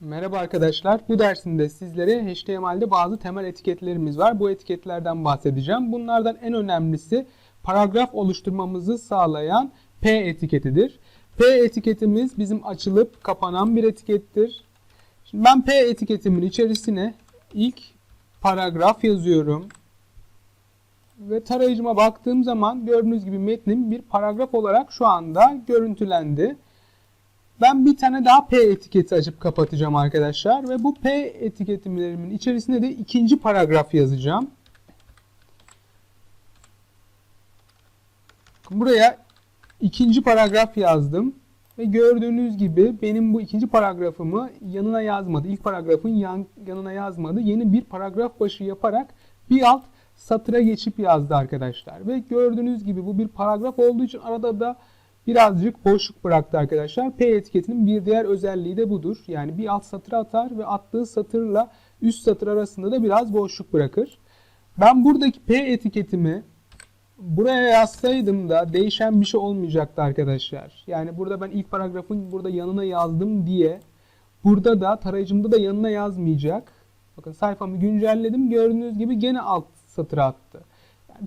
Merhaba arkadaşlar. Bu dersimde sizlere HTML'de bazı temel etiketlerimiz var. Bu etiketlerden bahsedeceğim. Bunlardan en önemlisi paragraf oluşturmamızı sağlayan P etiketidir. P etiketimiz bizim açılıp kapanan bir etikettir. Şimdi ben P etiketimin içerisine ilk paragraf yazıyorum. Ve tarayıcıma baktığım zaman gördüğünüz gibi metnim bir paragraf olarak şu anda görüntülendi. Ben bir tane daha P etiketi açıp kapatacağım arkadaşlar. Ve bu P etiketimlerimin içerisine de ikinci paragraf yazacağım. Buraya ikinci paragraf yazdım. Ve gördüğünüz gibi benim bu ikinci paragrafımı yanına yazmadı. İlk paragrafın yan, yanına yazmadı. Yeni bir paragraf başı yaparak bir alt satıra geçip yazdı arkadaşlar. Ve gördüğünüz gibi bu bir paragraf olduğu için arada da birazcık boşluk bıraktı arkadaşlar. P etiketinin bir diğer özelliği de budur. Yani bir alt satıra atar ve attığı satırla üst satır arasında da biraz boşluk bırakır. Ben buradaki P etiketimi buraya yazsaydım da değişen bir şey olmayacaktı arkadaşlar. Yani burada ben ilk paragrafın burada yanına yazdım diye burada da tarayıcımda da yanına yazmayacak. Bakın sayfamı güncelledim. Gördüğünüz gibi gene alt satıra attı.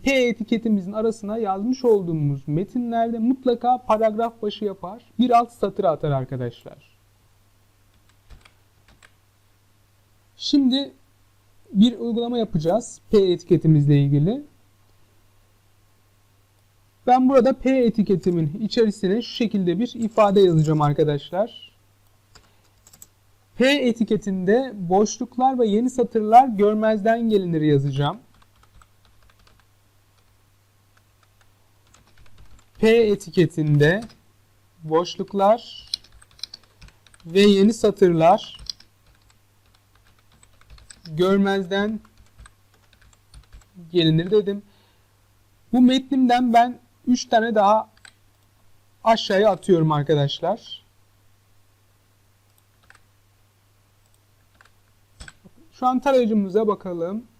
P etiketimizin arasına yazmış olduğumuz metinlerde mutlaka paragraf başı yapar. Bir alt satır atar arkadaşlar. Şimdi bir uygulama yapacağız P etiketimizle ilgili. Ben burada P etiketimin içerisine şu şekilde bir ifade yazacağım arkadaşlar. P etiketinde boşluklar ve yeni satırlar görmezden gelinir yazacağım. P etiketinde boşluklar ve yeni satırlar görmezden gelinir dedim. Bu metnimden ben 3 tane daha aşağıya atıyorum arkadaşlar. Şu an tarayıcımıza bakalım.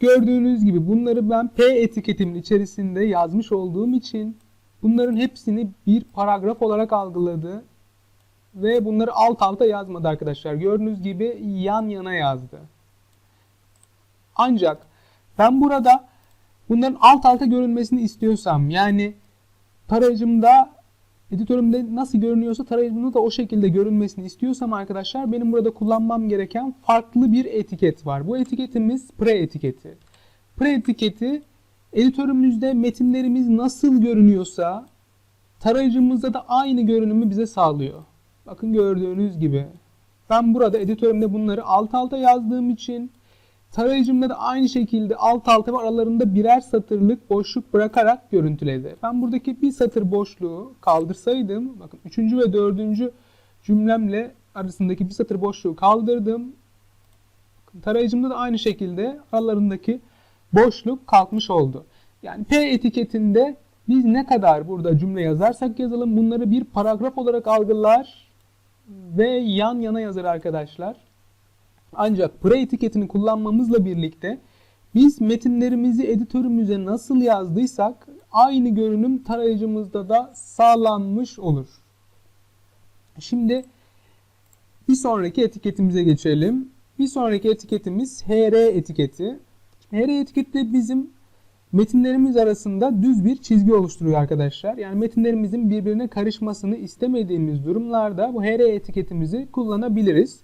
Gördüğünüz gibi bunları ben P etiketimin içerisinde yazmış olduğum için bunların hepsini bir paragraf olarak algıladı. Ve bunları alt alta yazmadı arkadaşlar. Gördüğünüz gibi yan yana yazdı. Ancak ben burada bunların alt alta görünmesini istiyorsam yani tarayıcımda editörümde nasıl görünüyorsa tarayıcımda da o şekilde görünmesini istiyorsam arkadaşlar benim burada kullanmam gereken farklı bir etiket var. Bu etiketimiz pre etiketi. Pre etiketi editörümüzde metinlerimiz nasıl görünüyorsa tarayıcımızda da aynı görünümü bize sağlıyor. Bakın gördüğünüz gibi. Ben burada editörümde bunları alt alta yazdığım için tarayıcımda da aynı şekilde alt alta ve aralarında birer satırlık boşluk bırakarak görüntüledi. Ben buradaki bir satır boşluğu kaldırsaydım, bakın üçüncü ve dördüncü cümlemle arasındaki bir satır boşluğu kaldırdım. Tarayıcımda da aynı şekilde aralarındaki boşluk kalkmış oldu. Yani P etiketinde biz ne kadar burada cümle yazarsak yazalım bunları bir paragraf olarak algılar ve yan yana yazar arkadaşlar. Ancak pre etiketini kullanmamızla birlikte biz metinlerimizi editörümüze nasıl yazdıysak aynı görünüm tarayıcımızda da sağlanmış olur. Şimdi bir sonraki etiketimize geçelim. Bir sonraki etiketimiz HR etiketi. HR etiketi bizim metinlerimiz arasında düz bir çizgi oluşturuyor arkadaşlar. Yani metinlerimizin birbirine karışmasını istemediğimiz durumlarda bu HR etiketimizi kullanabiliriz.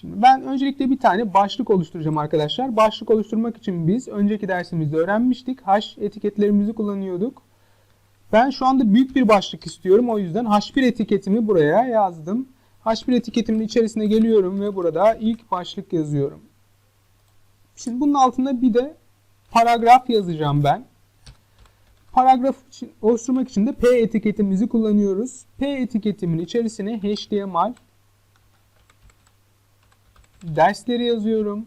Şimdi ben öncelikle bir tane başlık oluşturacağım arkadaşlar. Başlık oluşturmak için biz önceki dersimizde öğrenmiştik. H etiketlerimizi kullanıyorduk. Ben şu anda büyük bir başlık istiyorum. O yüzden H1 etiketimi buraya yazdım. H1 etiketimin içerisine geliyorum ve burada ilk başlık yazıyorum. Şimdi bunun altında bir de paragraf yazacağım ben. Paragraf için, oluşturmak için de P etiketimizi kullanıyoruz. P etiketimin içerisine HTML dersleri yazıyorum.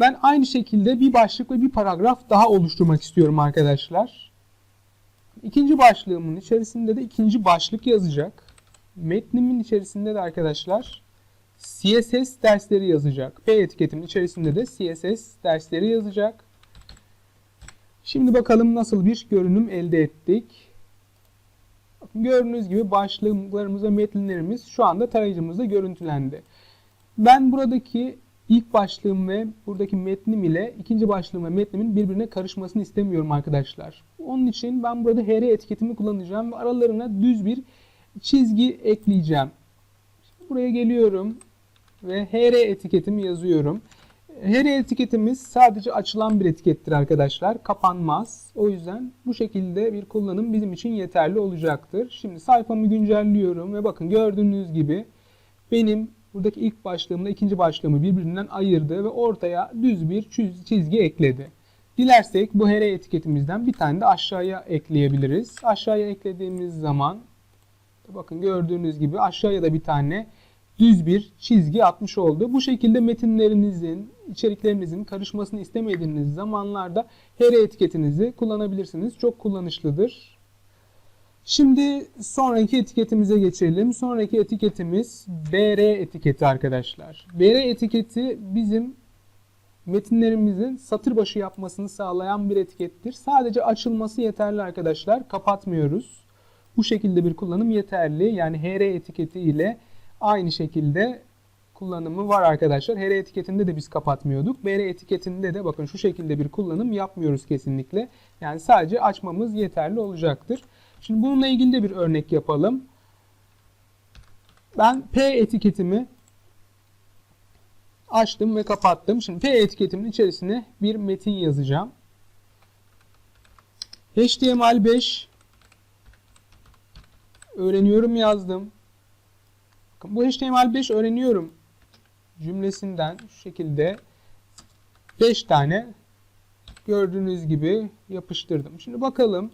Ben aynı şekilde bir başlık ve bir paragraf daha oluşturmak istiyorum arkadaşlar. İkinci başlığımın içerisinde de ikinci başlık yazacak. Metnimin içerisinde de arkadaşlar CSS dersleri yazacak. P etiketimin içerisinde de CSS dersleri yazacak. Şimdi bakalım nasıl bir görünüm elde ettik. Gördüğünüz gibi başlıklarımız ve metinlerimiz şu anda tarayıcımızda görüntülendi. Ben buradaki ilk başlığım ve buradaki metnim ile ikinci başlığım ve metnimin birbirine karışmasını istemiyorum arkadaşlar. Onun için ben burada hr etiketimi kullanacağım ve aralarına düz bir çizgi ekleyeceğim. Buraya geliyorum ve hr etiketimi yazıyorum. Hr etiketimiz sadece açılan bir etikettir arkadaşlar. Kapanmaz. O yüzden bu şekilde bir kullanım bizim için yeterli olacaktır. Şimdi sayfamı güncelliyorum ve bakın gördüğünüz gibi benim buradaki ilk başlığımla ikinci başlığımı birbirinden ayırdı ve ortaya düz bir çiz- çizgi ekledi. Dilersek bu hr etiketimizden bir tane de aşağıya ekleyebiliriz. Aşağıya eklediğimiz zaman bakın gördüğünüz gibi aşağıya da bir tane düz bir çizgi atmış oldu. Bu şekilde metinlerinizin, içeriklerinizin karışmasını istemediğiniz zamanlarda hr etiketinizi kullanabilirsiniz. Çok kullanışlıdır. Şimdi sonraki etiketimize geçelim. Sonraki etiketimiz BR etiketi arkadaşlar. BR etiketi bizim metinlerimizin satır başı yapmasını sağlayan bir etikettir. Sadece açılması yeterli arkadaşlar. Kapatmıyoruz. Bu şekilde bir kullanım yeterli. Yani HR etiketi ile aynı şekilde kullanımı var arkadaşlar. HR etiketinde de biz kapatmıyorduk. BR etiketinde de bakın şu şekilde bir kullanım yapmıyoruz kesinlikle. Yani sadece açmamız yeterli olacaktır. Şimdi bununla ilgili de bir örnek yapalım. Ben P etiketimi açtım ve kapattım. Şimdi P etiketimin içerisine bir metin yazacağım. HTML5 öğreniyorum yazdım. Bu HTML5 öğreniyorum cümlesinden şu şekilde 5 tane gördüğünüz gibi yapıştırdım. Şimdi bakalım.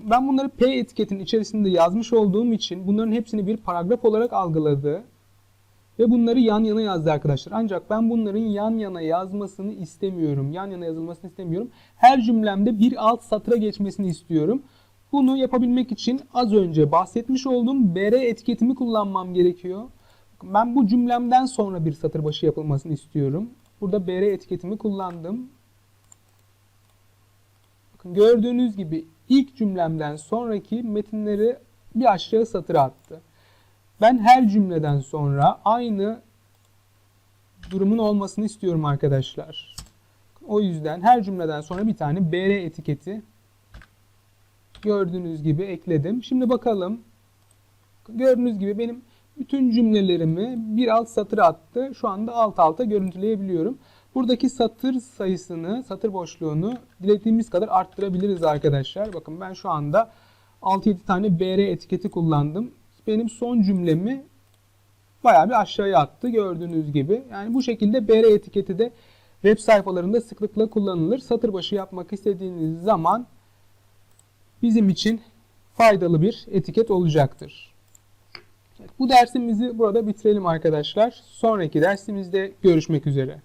Ben bunları P etiketinin içerisinde yazmış olduğum için bunların hepsini bir paragraf olarak algıladı. Ve bunları yan yana yazdı arkadaşlar. Ancak ben bunların yan yana yazmasını istemiyorum. Yan yana yazılmasını istemiyorum. Her cümlemde bir alt satıra geçmesini istiyorum. Bunu yapabilmek için az önce bahsetmiş olduğum BR etiketimi kullanmam gerekiyor. Ben bu cümlemden sonra bir satır başı yapılmasını istiyorum. Burada BR etiketimi kullandım. Bakın gördüğünüz gibi ilk cümlemden sonraki metinleri bir aşağı satıra attı. Ben her cümleden sonra aynı durumun olmasını istiyorum arkadaşlar. O yüzden her cümleden sonra bir tane BR etiketi gördüğünüz gibi ekledim. Şimdi bakalım. Gördüğünüz gibi benim bütün cümlelerimi bir alt satıra attı. Şu anda alt alta görüntüleyebiliyorum. Buradaki satır sayısını, satır boşluğunu dilediğimiz kadar arttırabiliriz arkadaşlar. Bakın ben şu anda 6-7 tane BR etiketi kullandım. Benim son cümlemi bayağı bir aşağıya attı gördüğünüz gibi. Yani bu şekilde BR etiketi de web sayfalarında sıklıkla kullanılır. Satır başı yapmak istediğiniz zaman bizim için faydalı bir etiket olacaktır. Bu dersimizi burada bitirelim arkadaşlar. Sonraki dersimizde görüşmek üzere.